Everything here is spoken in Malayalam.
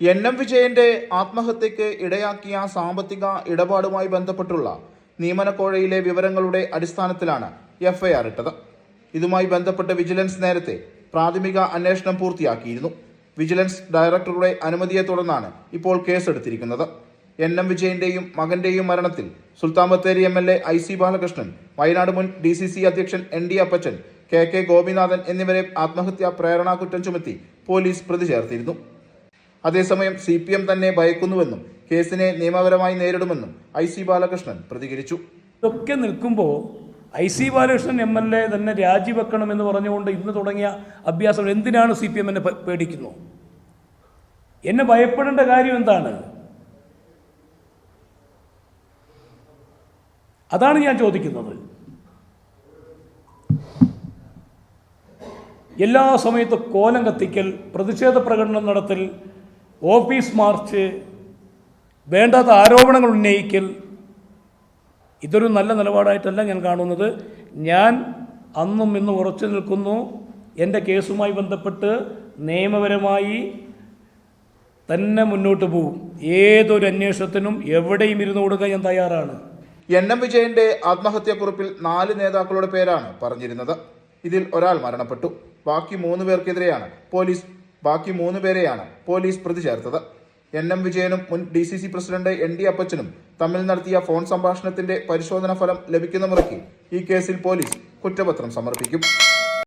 എൻ എം വിജയന്റെ ആത്മഹത്യക്ക് ഇടയാക്കിയ സാമ്പത്തിക ഇടപാടുമായി ബന്ധപ്പെട്ടുള്ള നിയമനക്കോഴയിലെ വിവരങ്ങളുടെ അടിസ്ഥാനത്തിലാണ് എഫ്ഐആർ ഇട്ടത്. ഇതുമായി ബന്ധപ്പെട്ട് വിജിലൻസ് നേരത്തെ പ്രാഥമിക അന്വേഷണം പൂർത്തിയാക്കിയിരുന്നു. വിജിലൻസ് ഡയറക്ടറുടെ അനുമതിയെ തുടർന്നാണ് ഇപ്പോൾ കേസെടുത്തിരിക്കുന്നത്. എൻ എം വിജയന്റെയും മകന്റെയും മരണത്തിൽ Sultan Bathery M L A I C Balakrishnan Wayanad മുൻ ഡി സി സി അധ്യക്ഷൻ N D Appachan K K Gopinathan എന്നിവരെ ആത്മഹത്യാ പ്രേരണാ കുറ്റം ചുമത്തി പോലീസ് പ്രതി ചേർത്തിരുന്നു അതേസമയം സി പി എം തന്നെ ഭയക്കുന്നുവെന്നും കേസിനെ നിയമപരമായി നേരിടുമെന്നും ഐ സി ബാലകൃഷ്ണൻ പ്രതികരിച്ചു. ഇതൊക്കെ നിൽക്കുമ്പോൾ I C Balakrishnan M L A തന്നെ രാജിവെക്കണമെന്ന് പറഞ്ഞുകൊണ്ട് ഇന്ന് തുടങ്ങിയ അഭ്യാസം എന്തിനാണ് സി പി എം എന്നെ പ- പേടിക്കുന്നു? എന്നെ ഭയപ്പെടേണ്ട കാര്യം എന്താണ്? അതാണ് ഞാൻ ചോദിക്കുന്നത്. എല്ലാ സമയത്തും കോലം കത്തിക്കൽ പ്രതിഷേധ പ്രകടനം നടത്തൽ ഓഫീസ് മാർച്ച് വേണ്ടാത്ത ആരോപണങ്ങൾ ഉന്നയിക്കൽ ഇതൊരു നല്ല നിലപാടായിട്ടല്ല ഞാൻ കാണുന്നത്. ഞാൻ അന്നും ഇന്നും ഉറച്ചു നിൽക്കുന്നു. എന്റെ കേസുമായി ബന്ധപ്പെട്ട് നിയമപരമായി തന്നെ മുന്നോട്ട് പോകും ഏതൊരു അന്വേഷണത്തിനും എവിടെയും ഇരുന്ന് കൊടുക്കാൻ ഞാൻ തയ്യാറാണ്. എൻ എം വിജയന്റെ ആത്മഹത്യാക്കുറിപ്പിൽ നാല് നേതാക്കളുടെ പേരാണ് പറഞ്ഞിരുന്നത്. ഇതിൽ ഒരാൾ മരണപ്പെട്ടു. ബാക്കി മൂന്ന് പേർക്കെതിരെയാണ് പോലീസ് ബാക്കി മൂന്ന് പേരെയാണ് പോലീസ് പ്രതി ചേർത്തത്. എൻ എം വിജയനും മുൻ D C C president N D അപ്പച്ചനും തമ്മിൽ നടത്തിയ ഫോൺ സംഭാഷണത്തിന്റെ പരിശോധനാ ഫലം ലഭിക്കുന്ന മുറയ്ക്ക് ഈ കേസിൽ പോലീസ് കുറ്റപത്രം സമർപ്പിക്കും.